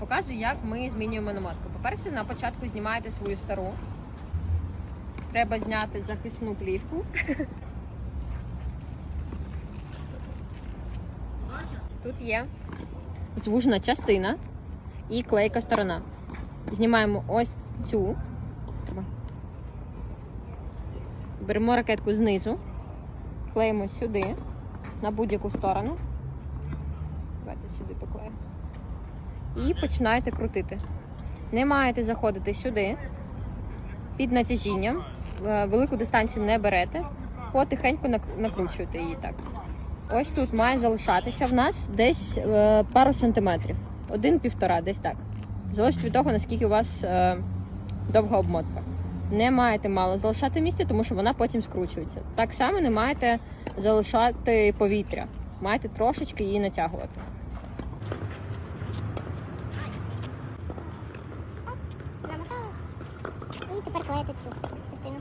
Покажу, як ми змінюємо намотку. По-перше, на початку знімаєте свою стару. Треба зняти захисну плівку. Тут є звужна частина і клейка сторона. Знімаємо ось цю. Беремо ракетку знизу, клеїмо сюди, на будь-яку сторону. Давайте сюди поклеїмо. І починаєте крутити. Не маєте заходити сюди під натяжінням. Е, Велику дистанцію не берете, потихеньку нак- накручуєте її так. Ось тут має залишатися в нас десь е, пару сантиметрів. Один-півтора, десь так. Залежить від того, наскільки у вас е, довга обмотка. Не маєте мало залишати місця, тому що вона потім скручується. Так само не маєте залишати повітря. Маєте трошечки її натягувати. тепер клеїти цю частину.